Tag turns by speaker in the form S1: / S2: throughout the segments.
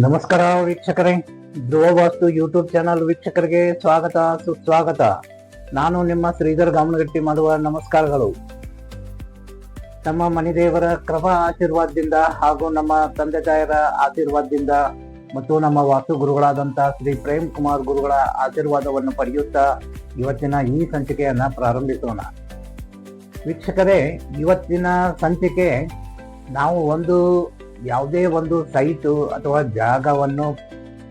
S1: ನಮಸ್ಕಾರ ವೀಕ್ಷಕರೇ. ಧ್ರುವ ವಾಸ್ತು YouTube channel ವೀಕ್ಷಕರಿಗೆ ಸ್ವಾಗತ, ಸುಸ್ವಾಗತ. ನಾನು ನಿಮ್ಮ ಶ್ರೀಧರ್ ಗಾಮನಗಟ್ಟಿ ಮಾಡುವ ನಮಸ್ಕಾರಗಳು. ನಮ್ಮ ಮನಿದೇವರ ಕೃಪಾ ಆಶೀರ್ವಾದದಿಂದ ಹಾಗೂ ನಮ್ಮ ತಂದೆ ತಾಯರ ಆಶೀರ್ವಾದದಿಂದ ಮತ್ತು ನಮ್ಮ ವಾಸ್ತು ಗುರುಗಳಾದಂತಹ ಶ್ರೀ ಪ್ರೇಮ್ ಕುಮಾರ್ ಗುರುಗಳ ಆಶೀರ್ವಾದವನ್ನು ಪಡೆಯುತ್ತಾ ಇವತ್ತಿನ ಈ ಸಂಚಿಕೆಯನ್ನು ಪ್ರಾರಂಭಿಸೋಣ. ವೀಕ್ಷಕರೇ, ಇವತ್ತಿನ ಸಂಚಿಕೆ ನಾವು ಒಂದು ಯಾವುದೇ ಒಂದು ಸೈಟು ಅಥವಾ ಜಾಗವನ್ನು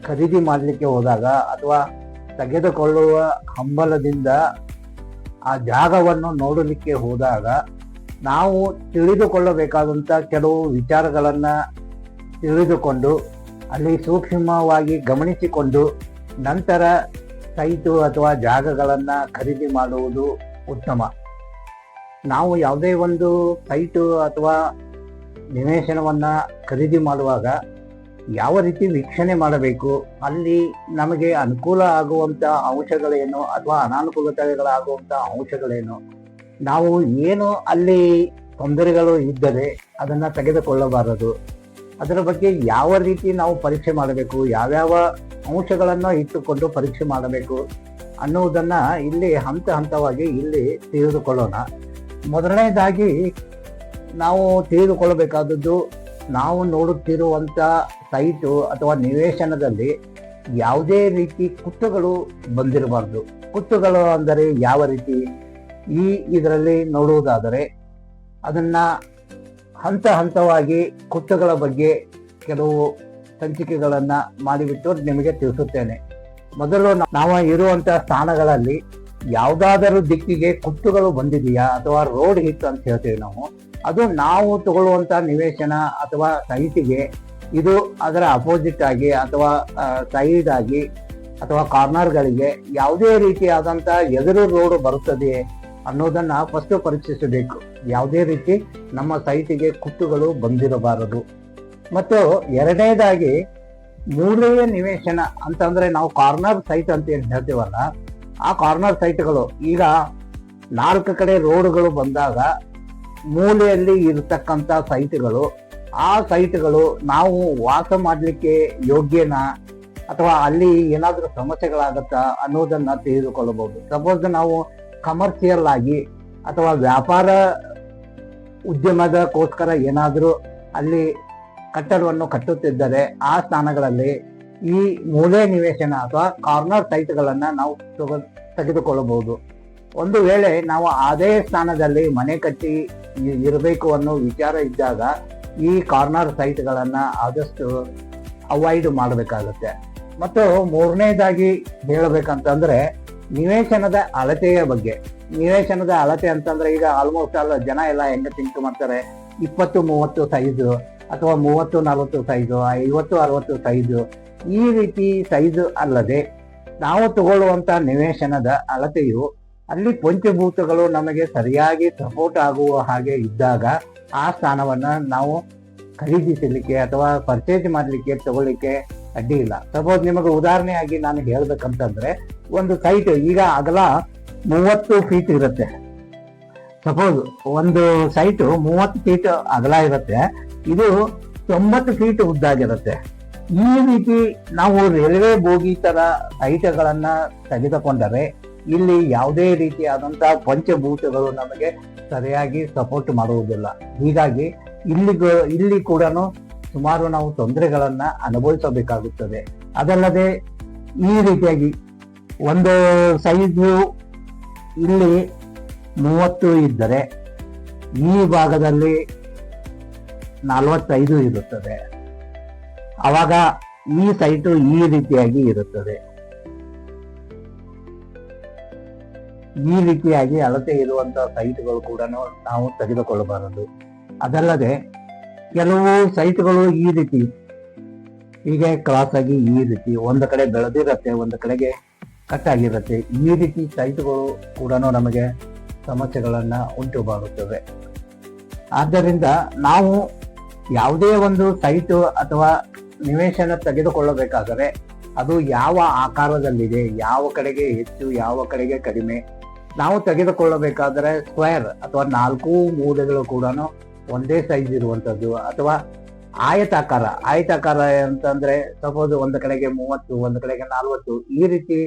S1: ಖರೀದಿ ಮಾಡಲಿಕ್ಕೆ ಹೋದಾಗ ಅಥವಾ ತೆಗೆದುಕೊಳ್ಳುವ ಹಂಬಲದಿಂದ ಆ ಜಾಗವನ್ನು ನೋಡಲಿಕ್ಕೆ ಹೋದಾಗ ನಾವು ತಿಳಿದುಕೊಳ್ಳಬೇಕಾದಂಥ ಕೆಲವು ವಿಚಾರಗಳನ್ನು ತಿಳಿದುಕೊಂಡು ಅಲ್ಲಿ ಸೂಕ್ಷ್ಮವಾಗಿ ಗಮನಿಸಿಕೊಂಡು ನಂತರ ಸೈಟು ಅಥವಾ ಜಾಗಗಳನ್ನು ಖರೀದಿ ಮಾಡುವುದು ಉತ್ತಮ. ನಾವು ಯಾವುದೇ ಒಂದು ಸೈಟು ಅಥವಾ ನಿವೇಶನವನ್ನ ಖರೀದಿ ಮಾಡುವಾಗ ಯಾವ ರೀತಿ ವೀಕ್ಷಣೆ ಮಾಡಬೇಕು? ಅಲ್ಲಿ ನಮಗೆ ಅನುಕೂಲ ಆಗುವಂಥ ಅಂಶಗಳೇನು ಅಥವಾ ಅನಾನುಕೂಲತೆಗಳಾಗುವಂಥ ಅಂಶಗಳೇನು ನಾವು ಏನು ಅಲ್ಲಿ ತೊಂದರೆಗಳು ಇದ್ದರೆ ಅದನ್ನು ತೆಗೆದುಕೊಳ್ಳಬಾರದು. ಅದರ ಬಗ್ಗೆ ಯಾವ ರೀತಿ ನಾವು ಪರೀಕ್ಷೆ ಮಾಡಬೇಕು? ಯಾವ್ಯಾವ ಅಂಶಗಳನ್ನು ಇಟ್ಟುಕೊಂಡು ಪರೀಕ್ಷೆ ಮಾಡಬೇಕು? ಅನ್ನುವುದನ್ನು ಇಲ್ಲಿ ಹಂತ ಹಂತವಾಗಿ ಇಲ್ಲಿ ತಿಳಿದುಕೊಳ್ಳೋಣ. ಮೊದಲನೇದಾಗಿ ನಾವು ತಿಳಿದುಕೊಳ್ಳಬೇಕಾದದ್ದು ನಾವು ನೋಡುತ್ತಿರುವಂಥ ಸೈಟು ಅಥವಾ ನಿವೇಶನದಲ್ಲಿ ಯಾವುದೇ ರೀತಿ ಕುತ್ತುಗಳು ಬಂದಿರಬಾರ್ದು. ಕುತ್ತುಗಳು ಅಂದರೆ ಯಾವ ರೀತಿ? ಈ ಇದರಲ್ಲಿ ನೋಡುವುದಾದರೆ ಅದನ್ನು ಹಂತ ಹಂತವಾಗಿ ಕುತ್ತುಗಳ ಬಗ್ಗೆ ಕೆಲವು ಸಂಚಿಕೆಗಳನ್ನು ಮಾಡಿಬಿಟ್ಟು ನಿಮಗೆ ತಿಳಿಸುತ್ತೇನೆ. ಮೊದಲು ನಾವು ಇರುವಂಥ ಸ್ಥಾನಗಳಲ್ಲಿ ಯಾವುದಾದರೂ ದಿಕ್ಕಿಗೆ ಕುತ್ತುಗಳು ಬಂದಿದೆಯಾ ಅಥವಾ ರೋಡ್ ಹಿಟ್ ಅಂತ ಹೇಳ್ತೀವಿ ನಾವು. ಅದು ನಾವು ತಗೊಳ್ಳುವಂತ ನಿವೇಶನ ಅಥವಾ ಸೈಟಿಗೆ ಇದು ಅದರ ಅಪೋಸಿಟ್ ಆಗಿ ಅಥವಾ ಸೈಡ್ ಆಗಿ ಅಥವಾ ಕಾರ್ನರ್ಗಳಿಗೆ ಯಾವುದೇ ರೀತಿಯಾದಂಥ ಎದುರು ರೋಡ್ ಬರುತ್ತದೆ ಅನ್ನೋದನ್ನ ಫಸ್ಟ್ ಪರೀಕ್ಷಿಸಬೇಕು. ಯಾವುದೇ ರೀತಿ ನಮ್ಮ ಸೈಟಿಗೆ ಕುತ್ತುಗಳು ಬಂದಿರಬಾರದು. ಮತ್ತು ಎರಡನೇದಾಗಿ ಮೂಲೆಯ ನಿವೇಶನ ಅಂತಂದ್ರೆ ನಾವು ಕಾರ್ನರ್ ಸೈಟ್ ಅಂತ ಏನು ಹೇಳ್ತೀವಲ್ಲ, ಆ ಕಾರ್ನರ್ ಸೈಟ್ಗಳು ಈಗ ನಾಲ್ಕು ಕಡೆ ರೋಡ್ಗಳು ಬಂದಾಗ ಮೂಲೆಯಲ್ಲಿ ಇರತಕ್ಕಂಥ ಸೈಟ್ಗಳು, ಆ ಸೈಟ್ಗಳು ನಾವು ವಾಸ ಮಾಡಲಿಕ್ಕೆ ಯೋಗ್ಯನಾ? ಅಥವಾ ಅಲ್ಲಿ ಏನಾದರೂ ಸಮಸ್ಯೆಗಳಾಗತ್ತಾ ಅನ್ನೋದನ್ನ ತಿಳಿದುಕೊಳ್ಳಬಹುದು. ಸಪೋಸ್ ನಾವು ಕಮರ್ಷಿಯಲ್ ಆಗಿ ಅಥವಾ ವ್ಯಾಪಾರ ಉದ್ಯಮದಕ್ಕೋಸ್ಕರ ಏನಾದರೂ ಅಲ್ಲಿ ಕಟ್ಟಡವನ್ನು ಕಟ್ಟುತ್ತಿದ್ದರೆ ಆ ಸ್ಥಾನಗಳಲ್ಲಿ ಈ ಮೂಲೆ ನಿವೇಶನ ಅಥವಾ ಕಾರ್ನರ್ ಸೈಟ್ಗಳನ್ನು ನಾವು ತಗೊ, ತೆಗೆದುಕೊಳ್ಳಬಹುದು. ಒಂದು ವೇಳೆ ನಾವು ಅದೇ ಸ್ಥಾನದಲ್ಲಿ ಮನೆ ಕಟ್ಟಿ ಇರಬೇಕು ಅನ್ನೋ ವಿಚಾರ ಇದ್ದಾಗ ಈ ಕಾರ್ನರ್ ಸೈಟ್ಗಳನ್ನು ಆದಷ್ಟು ಅವಾಯ್ಡ್ ಮಾಡಬೇಕಾಗುತ್ತೆ. ಮತ್ತು ಮೂರನೇದಾಗಿ ಹೇಳಬೇಕಂತಂದ್ರೆ, ನಿವೇಶನದ ಅಳತೆಯ ಬಗ್ಗೆ. ನಿವೇಶನದ ಅಳತೆ ಅಂತಂದ್ರೆ ಈಗ ಆಲ್ಮೋಸ್ಟ್ ಆಲ್ ಜನ ಎಲ್ಲ ಹೆಂಗೆ ಥಿಂಕ್ ಮಾಡ್ತಾರೆ? ಇಪ್ಪತ್ತು, ಮೂವತ್ತು ಸೈಜು ಅಥವಾ ಮೂವತ್ತು, ನಲವತ್ತು ಸೈಜು ಐವತ್ತು, ಅರವತ್ತು ಸೈಜು ಈ ರೀತಿ ಸೈಜು ಅಲ್ಲದೆ, ನಾವು ತಗೊಳ್ಳುವಂತ ನಿವೇಶನದ ಅಳತೆಯು ಅಲ್ಲಿ ಪಂಚಭೂತಗಳು ನಮಗೆ ಸರಿಯಾಗಿ ಸಪೋರ್ಟ್ ಆಗುವ ಹಾಗೆ ಇದ್ದಾಗ ಆ ಸ್ಥಾನವನ್ನ ನಾವು ಖರೀದಿಸಲಿಕ್ಕೆ ಅಥವಾ ಪರ್ಚೇಸ್ ಮಾಡಲಿಕ್ಕೆ ತಗೊಳ್ಳಿಕ್ಕೆ ಅಡ್ಡಿ ಇಲ್ಲ. ಸಪೋಸ್ ನಿಮಗೆ ಉದಾಹರಣೆಯಾಗಿ ನಾನು ಹೇಳ್ಬೇಕಂತಂದ್ರೆ, ಒಂದು ಸೈಟ್ ಈಗ ಅಗಲ ಮೂವತ್ತು ಫೀಟ್ ಇರುತ್ತೆ. ಸಪೋಸ್ ಒಂದು ಸೈಟ್ ಮೂವತ್ತು ಫೀಟ್ ಅಗಲ ಇರುತ್ತೆ. ಇದು ತೊಂಬತ್ತು ಫೀಟ್ ಉದ್ದಾಗಿರುತ್ತೆ ಈ ರೀತಿ ನಾವು ರೈಲ್ವೆ ಬೋಗಿ ತರ ಸೈಟ್ಗಳನ್ನ ತೆಗೆದುಕೊಂಡರೆ ಇಲ್ಲಿ ಯಾವುದೇ ರೀತಿಯಾದಂತಹ ಪಂಚಭೂತಗಳು ನಮಗೆ ಸರಿಯಾಗಿ ಸಪೋರ್ಟ್ ಮಾಡುವುದಿಲ್ಲ. ಹೀಗಾಗಿ ಇಲ್ಲಿ ಇಲ್ಲಿ ಕೂಡ ಸುಮಾರು ನಾವು ತೊಂದರೆಗಳನ್ನ ಅನುಭವಿಸಬೇಕಾಗುತ್ತದೆ. ಅದಲ್ಲದೆ ಈ ರೀತಿಯಾಗಿ ಒಂದು ಸೈಜು ಇಲ್ಲಿ ಮೂವತ್ತು ಇದ್ದರೆ ಈ ಭಾಗದಲ್ಲಿ ನಲವತ್ತೈದು ಇರುತ್ತದೆ. ಅವಾಗ ಈ ಸೈಟು ಈ ರೀತಿಯಾಗಿ ಇರುತ್ತದೆ. ಈ ರೀತಿಯಾಗಿ ಅಳತೆ ಇರುವಂತಹ ಸೈಟ್ಗಳು ಕೂಡ ನಾವು ತೆಗೆದುಕೊಳ್ಳಬಾರದು. ಅದಲ್ಲದೆ ಕೆಲವು ಸೈಟ್ಗಳು ಈ ರೀತಿ ಹೀಗೆ ಕ್ರಾಸ್ ಆಗಿ ಈ ರೀತಿ ಒಂದು ಕಡೆ ಬೆಳೆದಿರತ್ತೆ, ಒಂದು ಕಡೆಗೆ ಕಟ್ ಆಗಿರುತ್ತೆ. ಈ ರೀತಿ ಸೈಟ್ಗಳು ಕೂಡ ನಮಗೆ ಸಮಸ್ಯೆಗಳನ್ನು ಉಂಟು ಮಾಡುತ್ತವೆ. ಆದ್ದರಿಂದ ನಾವು ಯಾವುದೇ ಒಂದು ಸೈಟು ಅಥವಾ ನಿವೇಶನ ತೆಗೆದುಕೊಳ್ಳಬೇಕಾದರೆ ಅದು ಯಾವ ಆಕಾರದಲ್ಲಿದೆ, ಯಾವ ಕಡೆಗೆ ಹೆಚ್ಚು, ಯಾವ ಕಡೆಗೆ ಕಡಿಮೆ ನಾವು ತೆಗೆದುಕೊಳ್ಳಬೇಕಾದರೆ ಸ್ಕ್ವೇರ್ ಅಥವಾ ನಾಲ್ಕು ಮೂಲೆಗಳು ಕೂಡ ಒಂದೇ ಸೈಜ್ ಇರುವಂತದ್ದು ಅಥವಾ ಆಯತಾಕಾರ. ಆಯತಾಕಾರ ಅಂತಂದ್ರೆ ಸಪೋಸ್ ಒಂದು ಕಡೆಗೆ ಮೂವತ್ತು, ಒಂದು ಕಡೆಗೆ ನಲ್ವತ್ತು. ಈ ರೀತಿ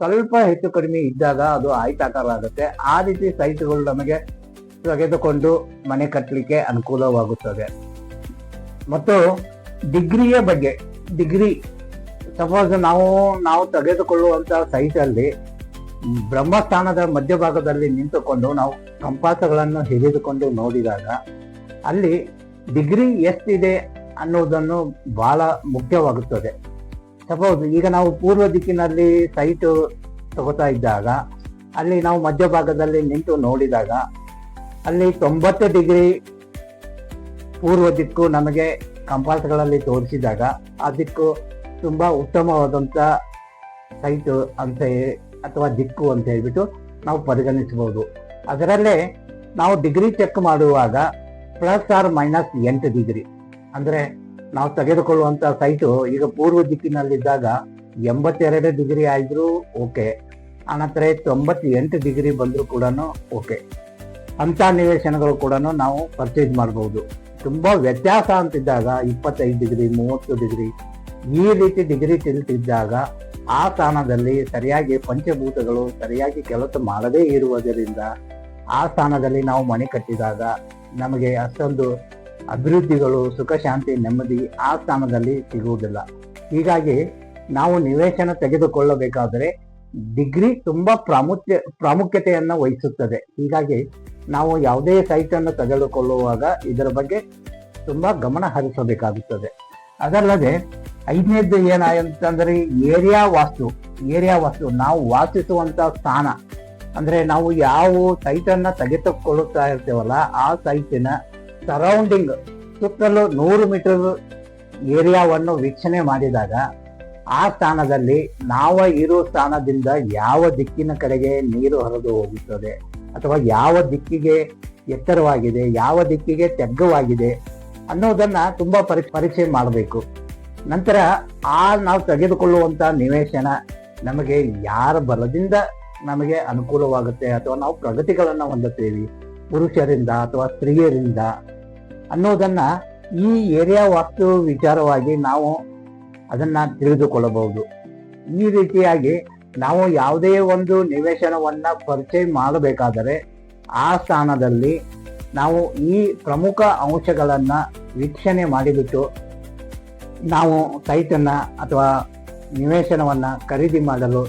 S1: ಸ್ವಲ್ಪ ಹೆಚ್ಚು ಕಡಿಮೆ ಇದ್ದಾಗ ಅದು ಆಯತಾಕಾರ ಆಗುತ್ತೆ. ಆ ರೀತಿ ಸೈಟ್ಗಳು ನಮಗೆ ತೆಗೆದುಕೊಂಡು ಮನೆ ಕಟ್ಟಲಿಕ್ಕೆ ಅನುಕೂಲವಾಗುತ್ತದೆ. ಮತ್ತು ಡಿಗ್ರಿಯ ಬಗ್ಗೆ ಡಿಗ್ರಿ ಸಪೋಸ್ ನಾವು ನಾವು ತೆಗೆದುಕೊಳ್ಳುವಂತ ಸೈಟ್ ಅಲ್ಲಿ ಬ್ರಹ್ಮಸ್ಥಾನದ ಮಧ್ಯಭಾಗದಲ್ಲಿ ನಿಂತುಕೊಂಡು ನಾವು ಕಂಪಾಸಗಳನ್ನು ಹಿಡಿದುಕೊಂಡು ನೋಡಿದಾಗ ಅಲ್ಲಿ ಡಿಗ್ರಿ ಎಷ್ಟಿದೆ ಅನ್ನೋದನ್ನು ಬಹಳ ಮುಖ್ಯವಾಗುತ್ತದೆ. ಸಪೋಸ್ ಈಗ ನಾವು ಪೂರ್ವ ದಿಕ್ಕಿನಲ್ಲಿ ಸೈಟು ತಗೋತಾ ಇದ್ದಾಗ, ಅಲ್ಲಿ ನಾವು ಮಧ್ಯಭಾಗದಲ್ಲಿ ನಿಂತು ನೋಡಿದಾಗ ಅಲ್ಲಿ ತೊಂಬತ್ತು ಡಿಗ್ರಿ ಪೂರ್ವ ದಿಕ್ಕು ನಮಗೆ ಕಂಪಾಸ್ಗಳಲ್ಲಿ ತೋರಿಸಿದಾಗ, ಆ ದಿಕ್ಕು ತುಂಬಾ ಉತ್ತಮವಾದಂತ ಸೈಟ್ ಅಂತ ಅಥವಾ ದಿಕ್ಕು ಅಂತ ಹೇಳ್ಬಿಟ್ಟು ನಾವು ಪರಿಗಣಿಸಬಹುದು. ಅದರಲ್ಲೇ ನಾವು ಡಿಗ್ರಿ ಚೆಕ್ ಮಾಡುವಾಗ ಪ್ಲಸ್ ಆರ್ ಮೈನಸ್ ಎಂಟು ಡಿಗ್ರಿ. ಅಂದ್ರೆ ನಾವು ತೆಗೆದುಕೊಳ್ಳುವಂತ ಸೈಟು ಈಗ ಪೂರ್ವ ದಿಕ್ಕಿನಲ್ಲಿದ್ದಾಗ ಎಂಬತ್ತೆರಡು ಡಿಗ್ರಿ ಆದ್ರೂ ಓಕೆ. ಆನಂತರ ತೊಂಬತ್ತೆಂಟು ಡಿಗ್ರಿ ಬಂದರೂ ಕೂಡ ಓಕೆ. ಅಂತ ನಿವೇಶನಗಳು ಕೂಡ ನಾವು ಪರ್ಚೇಸ್ ಮಾಡಬಹುದು. ತುಂಬಾ ವ್ಯತ್ಯಾಸ ಅಂತಿದ್ದಾಗ ಇಪ್ಪತ್ತೈದು ಡಿಗ್ರಿ, ಮೂವತ್ತು ಡಿಗ್ರಿ ಈ ರೀತಿ ಡಿಗ್ರಿ ತಿಳ್ತಿದ್ದಾಗ ಆ ಸ್ಥಾನದಲ್ಲಿ ಸರಿಯಾಗಿ ಪಂಚಭೂತಗಳು ಸರಿಯಾಗಿ ಕೆಲಸ ಮಾಡದೇ ಇರುವುದರಿಂದ ಆ ಸ್ಥಾನದಲ್ಲಿ ನಾವು ಮನೆ ಕಟ್ಟಿದಾಗ ನಮಗೆ ಅಷ್ಟೊಂದು ಅಭಿವೃದ್ಧಿಗಳು, ಸುಖ, ಶಾಂತಿ, ನೆಮ್ಮದಿ ಆ ಸ್ಥಾನದಲ್ಲಿ ಸಿಗುವುದಿಲ್ಲ. ಹೀಗಾಗಿ ನಾವು ನಿವೇಶನ ತೆಗೆದುಕೊಳ್ಳಬೇಕಾದರೆ ಡಿಗ್ರಿ ತುಂಬಾ ಪ್ರಾಮುಖ್ಯ, ಪ್ರಾಮುಖ್ಯತೆಯನ್ನು ವಹಿಸುತ್ತದೆ. ಹೀಗಾಗಿ ನಾವು ಯಾವುದೇ ಸೈಟನ್ನು ತೆಗೆದುಕೊಳ್ಳುವಾಗ ಇದರ ಬಗ್ಗೆ ತುಂಬಾ ಗಮನ ಹರಿಸಬೇಕಾಗುತ್ತದೆ. ಅದಲ್ಲದೆ ಐದನೇದ್ದು ಏನಾಯ್ತಂದ್ರೆ ಏರಿಯಾ ವಾಸ್ತು ಏರಿಯಾ ವಾಸ್ತು, ನಾವು ವಾಸಿಸುವಂತ ಸ್ಥಾನ. ಅಂದ್ರೆ ನಾವು ಯಾವ ಸೈಟ್ ಅನ್ನ ತೆಗೆದುಕೊಳ್ಳುತ್ತಾ ಇರ್ತೇವಲ್ಲ, ಆ ಸೈಟಿನ ಸರೌಂಡಿಂಗ್ ಸುತ್ತಲೂ ನೂರು ಮೀಟರ್ ಏರಿಯಾವನ್ನು ವೀಕ್ಷಣೆ ಮಾಡಿದಾಗ, ಆ ಸ್ಥಾನದಲ್ಲಿ ನಾವು ಇರೋ ಸ್ಥಾನದಿಂದ ಯಾವ ದಿಕ್ಕಿನ ಕಡೆಗೆ ನೀರು ಹರಿದು ಹೋಗುತ್ತದೆ, ಅಥವಾ ಯಾವ ದಿಕ್ಕಿಗೆ ಎತ್ತರವಾಗಿದೆ, ಯಾವ ದಿಕ್ಕಿಗೆ ತೆಗ್ಗವಾಗಿದೆ ಅನ್ನೋದನ್ನ ತುಂಬಾ ಪರಿ, ಪರೀಕ್ಷೆ ಮಾಡಬೇಕು. ನಂತರ ಆ ನಾವು ತೆಗೆದುಕೊಳ್ಳುವಂತ ನಿವೇಶನ ನಮಗೆ ಯಾರ ಬಲದಿಂದ ನಮಗೆ ಅನುಕೂಲವಾಗುತ್ತೆ ಅಥವಾ ನಾವು ಪ್ರಗತಿಗಳನ್ನ ಹೊಂದುತ್ತೇವೆ, ಪುರುಷರಿಂದ ಅಥವಾ ಸ್ತ್ರೀಯರಿಂದ ಅನ್ನೋದನ್ನ ಈ ಏರಿಯಾ ವಾಸ್ತು ವಿಚಾರವಾಗಿ ನಾವು ಅದನ್ನ ತಿಳಿದುಕೊಳ್ಳಬಹುದು. ಈ ರೀತಿಯಾಗಿ ನಾವು ಯಾವುದೇ ಒಂದು ನಿವೇಶನವನ್ನ ಪರಿಚಯ ಮಾಡಬೇಕಾದರೆ ಆ ಸ್ಥಾನದಲ್ಲಿ ನಾವು ಈ ಪ್ರಮುಖ ಅಂಶಗಳನ್ನ ವೀಕ್ಷಣೆ ಮಾಡಿಬಿಟ್ಟು ನಾವು ಸೈಟನ್ನು ಅಥವಾ ನಿವೇಶನವನ್ನು ಖರೀದಿ ಮಾಡಲು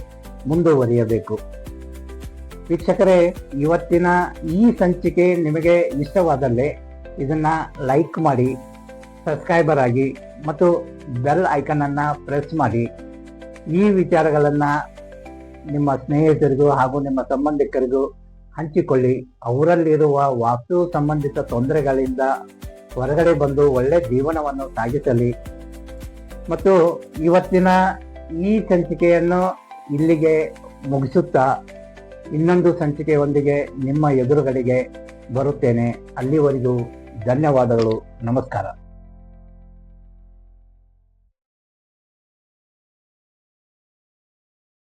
S1: ಮುಂದುವರಿಯಬೇಕು. ವೀಕ್ಷಕರೇ, ಇವತ್ತಿನ ಈ ಸಂಚಿಕೆ ನಿಮಗೆ ಇಷ್ಟವಾದಲ್ಲಿ ಇದನ್ನು ಲೈಕ್ ಮಾಡಿ, ಸಬ್ಸ್ಕ್ರೈಬರ್ ಆಗಿ ಮತ್ತು ಬೆಲ್ ಐಕನನ್ನು ಪ್ರೆಸ್ ಮಾಡಿ. ಈ ವಿಚಾರಗಳನ್ನು ನಿಮ್ಮ ಸ್ನೇಹಿತರಿಗೂ ಹಾಗೂ ನಿಮ್ಮ ಸಂಬಂಧಿಕರಿಗೂ ಹಂಚಿಕೊಳ್ಳಿ. ಅವರಲ್ಲಿರುವ ವಾಸ್ತು ಸಂಬಂಧಿತ ತೊಂದರೆಗಳಿಂದ ಹೊರಗಡೆ ಬಂದು ಒಳ್ಳೆ ಜೀವನವನ್ನು ಸಾಗಿಸಲಿ. ಮತ್ತು ಇವತ್ತಿನ ಈ ಸಂಚಿಕೆಯನ್ನು ಇಲ್ಲಿಗೆ ಮುಗಿಸುತ್ತಾ ಇನ್ನೊಂದು ಸಂಚಿಕೆಯೊಂದಿಗೆ ನಿಮ್ಮ ಎದುರುಗಡೆಗೆ ಬರುತ್ತೇನೆ. ಅಲ್ಲಿವರೆಗೂ ಧನ್ಯವಾದಗಳು. ನಮಸ್ಕಾರ.